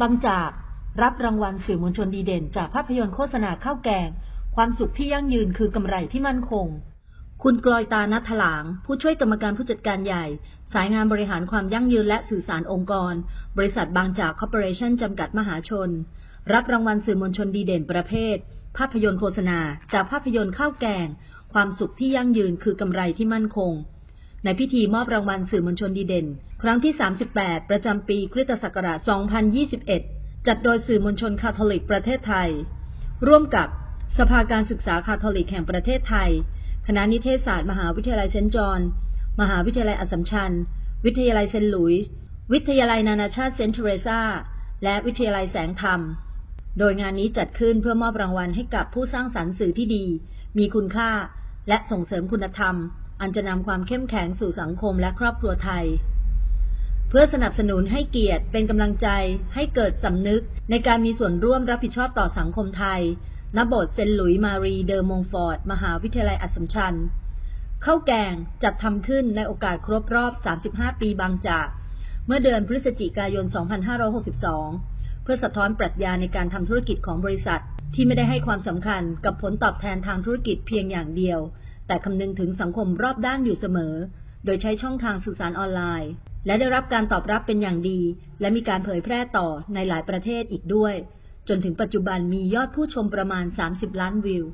บางจากรับรางวัลสื่อมวลชนดีเด่น จากภาพยนตร์โฆษณาข้าวแกง ความสุขที่ยั่งยืนคือกำไรที่มั่นคง คุณกลอยตานัทถลาง ผู้ช่วยกรรมการผู้จัดการใหญ่ สายงานบริหารความยั่งยืนและสื่อสารองค์กร บริษัทบางจากคอร์ปอเรชั่นจำกัดมหาชน รับรางวัลสื่อมวลชนดีเด่นประเภท ภาพยนตร์โฆษณา จากภาพยนตร์ข้าวแกง ความสุขที่ยั่งยืนคือกำไรที่มั่นคง ในพิธีมอบรางวัลสื่อมวลชนดีเด่น ครั้งที่ 38 ประจำปีคริสตศักราช 2021 จัดโดยสื่อมวลชนคาทอลิกประเทศไทย ร่วมกับสภาการศึกษาคาทอลิกแห่งประเทศไทย คณะนิเทศศาสตร์มหาวิทยาลัยเซนต์จอห์นมหาวิทยาลัยอัสสัมชัญ วิทยาลัยเซนต์หลุยส์วิทยาลัยนานาชาติเซนต์เทเรซาและวิทยาลัยแสงธรรม โดยงานนี้จัดขึ้นเพื่อมอบรางวัลให้กับผู้สร้างสรรค์สื่อที่ดี มีคุณค่า และส่งเสริมคุณธรรม อันจะนำความเข้มแข็งสู่สังคมและครอบครัวไทย เพื่อสนับสนุนให้เกียรติเป็นกำลังใจให้เกิดสำนึกในการมีส่วนร่วมรับผิดชอบต่อสังคมไทยณโบสถ์เซนหลุยส์มารีเดอมงฟอร์ด มหาวิทยาลัยอัสสัมชัญข้าวแกงจัดทำขึ้นในโอกาสครบรอบ 35 ปีบางจาก เมื่อเดือนพฤศจิกายน 2562 เพื่อสะท้อนปรัชญาในการทำธุรกิจของบริษัท ที่ไม่ได้ให้ความสำคัญกับผลตอบแทนทางธุรกิจเพียงอย่างเดียว แต่คำนึงถึงสังคมรอบด้านอยู่เสมอ โดยใช้ช่องทางสื่อสารออนไลน์ และได้รับการตอบรับเป็นอย่างดี และมีการเผยแพร่ต่อในหลายประเทศอีกด้วย จนถึงปัจจุบันมียอดผู้ชมประมาณ 30 ล้านวิว